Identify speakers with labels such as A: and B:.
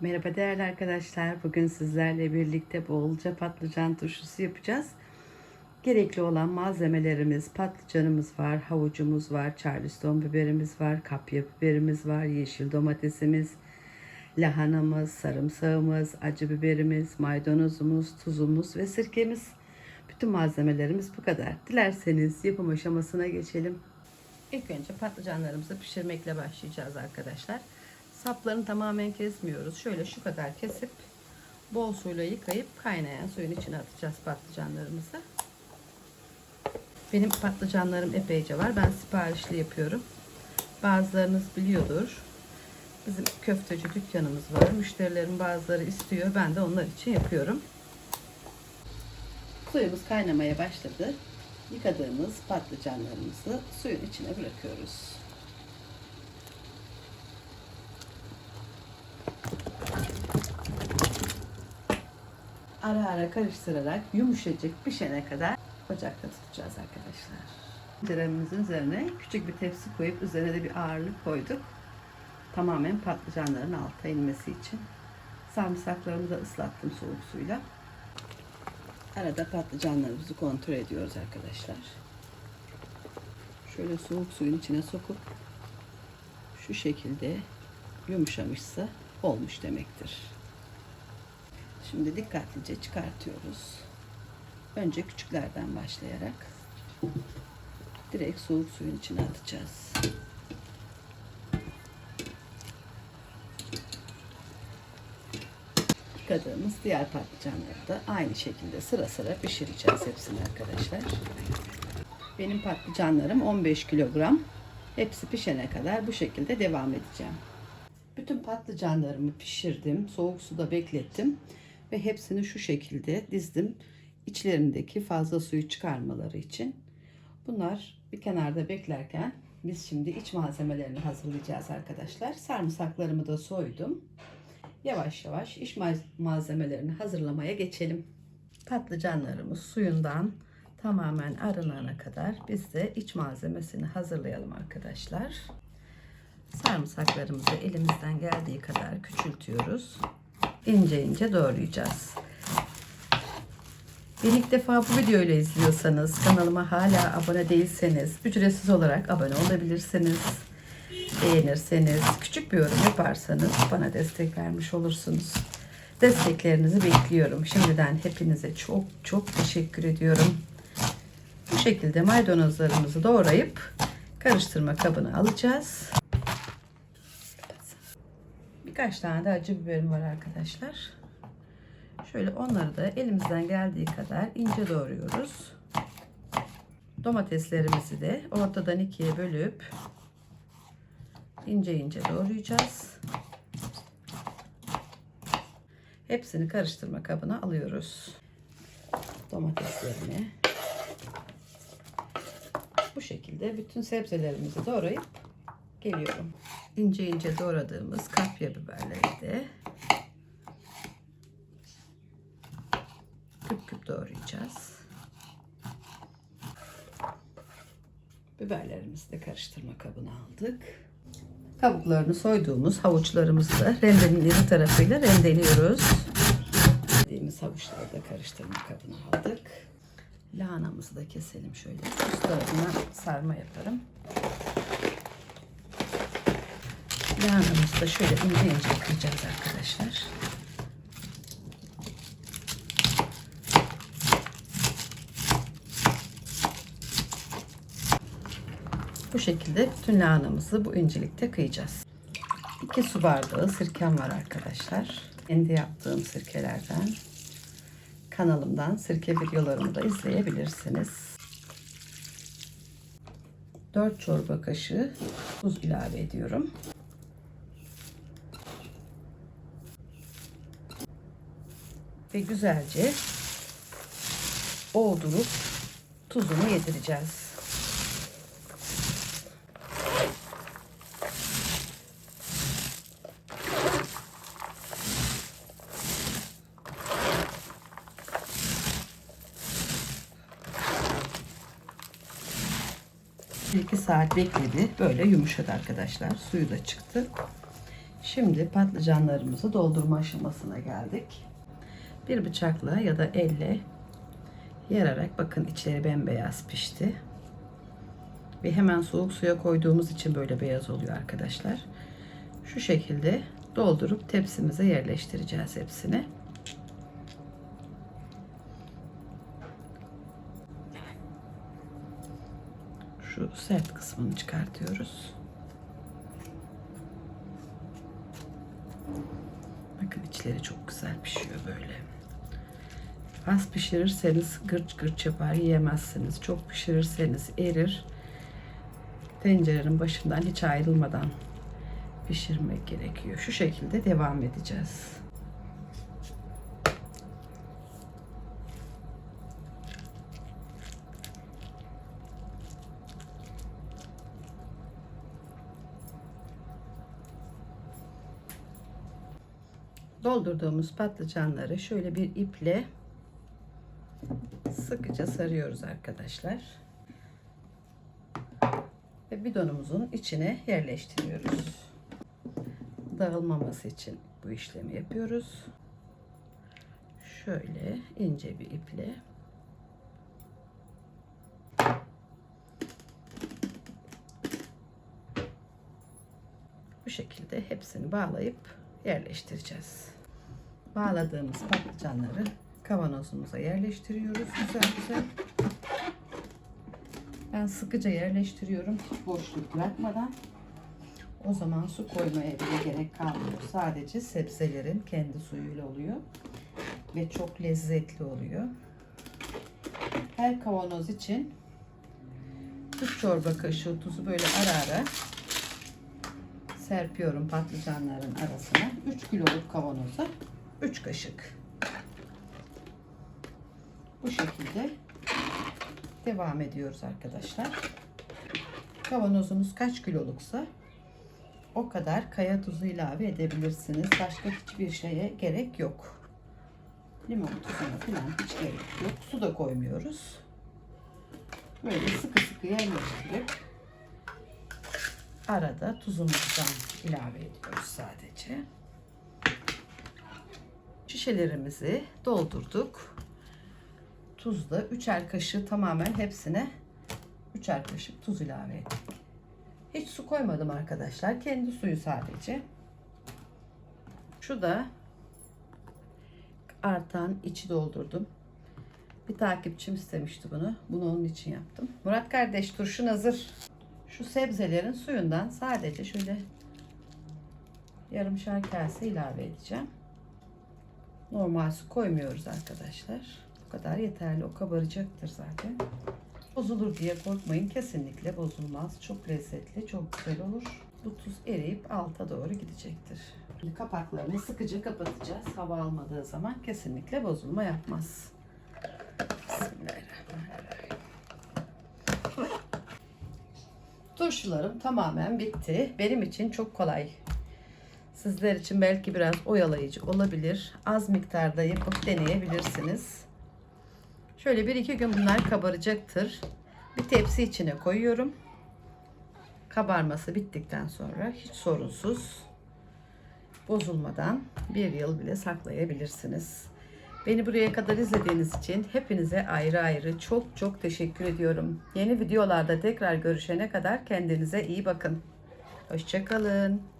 A: Merhaba değerli arkadaşlar. Bugün sizlerle birlikte bolca patlıcan turşusu yapacağız. Gerekli olan malzemelerimiz, patlıcanımız var, havucumuz var, charleston biberimiz var, kapya biberimiz var, yeşil domatesimiz, lahanamız, sarımsağımız, acı biberimiz, maydanozumuz, tuzumuz ve sirkemiz. Bütün malzemelerimiz bu kadar. Dilerseniz yapım aşamasına geçelim. İlk önce patlıcanlarımızı pişirmekle başlayacağız arkadaşlar. Saplarını tamamen kesmiyoruz. Şöyle şu kadar kesip bol suyla yıkayıp kaynayan suyun içine atacağız patlıcanlarımızı. Benim patlıcanlarım epeyce var. Ben siparişli yapıyorum. Bazılarınız biliyordur. Bizim köfteci dükkanımız var. Müşterilerin bazıları istiyor. Ben de onlar için yapıyorum. Suyumuz kaynamaya başladı. Yıkadığımız patlıcanlarımızı suyun içine bırakıyoruz. Ara ara karıştırarak yumuşacık pişene kadar ocakta tutacağız arkadaşlar. Tenceremizin üzerine küçük bir tepsi koyup üzerine de bir ağırlık koyduk. Tamamen patlıcanların alta inmesi için. Sarımsaklarımı da ıslattım soğuk suyla. Arada patlıcanlarımızı kontrol ediyoruz arkadaşlar. Şöyle soğuk suyun içine sokup şu şekilde yumuşamışsa olmuş demektir. Şimdi dikkatlice çıkartıyoruz. Önce küçüklerden başlayarak direkt soğuk suyun içine atacağız. Yıkadığımız diğer patlıcanları da aynı şekilde sıra sıra pişireceğiz hepsini arkadaşlar. Benim patlıcanlarım 15 kilogram. Hepsi pişene kadar bu şekilde devam edeceğim. Bütün patlıcanlarımı pişirdim. Soğuk suda beklettim. Ve hepsini şu şekilde dizdim. İçlerindeki fazla suyu çıkarmaları için. Bunlar bir kenarda beklerken biz şimdi iç malzemelerini hazırlayacağız arkadaşlar. Sarımsaklarımı da soydum. Yavaş yavaş iç malzemelerini hazırlamaya geçelim. Patlıcanlarımız suyundan tamamen arınana kadar biz de iç malzemesini hazırlayalım arkadaşlar. Sarımsaklarımızı elimizden geldiği kadar küçültüyoruz. İnce ince doğrayacağız. Beni ilk defa bu videoyla izliyorsanız, kanalıma hala abone değilseniz, ücretsiz olarak abone olabilirsiniz. Beğenirseniz, küçük bir yorum yaparsanız bana destek vermiş olursunuz. Desteklerinizi bekliyorum. Şimdiden hepinize çok çok teşekkür ediyorum. Bu şekilde maydanozlarımızı doğrayıp karıştırma kabına alacağız. Birkaç tane de acı biberim var arkadaşlar. Şöyle onları da elimizden geldiği kadar ince doğruyoruz. Domateslerimizi de ortadan ikiye bölüp ince ince doğrayacağız. Hepsini karıştırma kabına alıyoruz. Domateslerini bu şekilde bütün sebzelerimizi doğrayıp geliyorum. İnce ince doğradığımız kapya biberleri de küp küp doğrayacağız. Biberlerimizi de karıştırma kabına aldık. Kabuklarını soyduğumuz havuçlarımızı da rendenin iri tarafıyla rendeliyoruz. Dediğimiz havuçları da karıştırma kabına aldık. Lahanamızı da keselim şöyle. Üst tarafına sarma yaparım. Da şöyle ince ince kıracağız arkadaşlar. Bu şekilde bütün lahanamızı bu incelikte kıyacağız. 2 su bardağı sirkem var arkadaşlar. Kendi yaptığım sirkelerden. Kanalımdan sirke videolarımı da izleyebilirsiniz. 4 çorba kaşığı tuz ilave ediyorum. Ve güzelce oldurup tuzunu yedireceğiz. İki saat bekledi. Böyle yumuşadı arkadaşlar. Suyu da çıktı. Şimdi patlıcanlarımızı doldurma aşamasına geldik. Bir bıçakla ya da elle yararak bakın içleri bembeyaz pişti. Ve hemen soğuk suya koyduğumuz için böyle beyaz oluyor arkadaşlar. Şu şekilde doldurup tepsimize yerleştireceğiz hepsini. Şu sert kısmını çıkartıyoruz. İçleri çok güzel pişiyor böyle. Az pişirirseniz gırç gırç yapar yiyemezsiniz. Çok pişirirseniz erir. Tencerenin başından hiç ayrılmadan pişirmek gerekiyor. Şu şekilde devam edeceğiz. Doldurduğumuz patlıcanları şöyle bir iple sıkıca sarıyoruz arkadaşlar. Ve bidonumuzun içine yerleştiriyoruz. Dağılmaması için bu işlemi yapıyoruz. Şöyle ince bir iple bu şekilde hepsini bağlayıp yerleştireceğiz. Bağladığımız patlıcanları kavanozumuza yerleştiriyoruz güzel güzel. Ben sıkıca yerleştiriyorum hiç boşluk bırakmadan. O zaman su koymaya bile gerek kalmıyor. Sadece sebzelerin kendi suyuyla oluyor. Ve çok lezzetli oluyor. Her kavanoz için 3 çorba kaşığı tuzu böyle ara ara serpiyorum patlıcanların arasına. 3 kiloluk kavanoza 3 kaşık. Bu şekilde devam ediyoruz arkadaşlar. Kavanozunuz kaç kiloluksa o kadar kaya tuzu ilave edebilirsiniz. Başka hiçbir şeye gerek yok. Limon tuzuna falan hiç gerek yok. Su da koymuyoruz. Böyle sıkı sıkı yerleştirip arada tuzumuzdan ilave ediyoruz sadece. Şişelerimizi doldurduk. Tuzla üçer kaşığı tamamen hepsine üçer kaşık tuz ilave ettik. Hiç su koymadım arkadaşlar. Kendi suyu sadece. Şu da artan içi doldurdum. Bir takipçim istemişti bunu. Bunu onun için yaptım. Murat kardeş turşun hazır. Şu sebzelerin suyundan sadece şöyle yarımşar kase ilave edeceğim. Normal su koymuyoruz arkadaşlar. Bu kadar yeterli. O kabaracaktır zaten. Bozulur diye korkmayın. Kesinlikle bozulmaz. Çok lezzetli, çok güzel olur. Bu tuz eriyip alta doğru gidecektir. Şimdi kapaklarını sıkıca kapatacağız. Hava almadığı zaman kesinlikle bozulma yapmaz. Bismillahirrahmanirrahim. Turşularım tamamen bitti. Benim için çok kolay. Sizler için belki biraz oyalayıcı olabilir. Az miktarda yapıp deneyebilirsiniz. Şöyle bir iki gün bunlar kabaracaktır. Bir tepsi içine koyuyorum. Kabarması bittikten sonra hiç sorunsuz bozulmadan bir yıl bile saklayabilirsiniz. Beni buraya kadar izlediğiniz için hepinize ayrı ayrı çok çok teşekkür ediyorum. Yeni videolarda tekrar görüşene kadar kendinize iyi bakın. Hoşçakalın.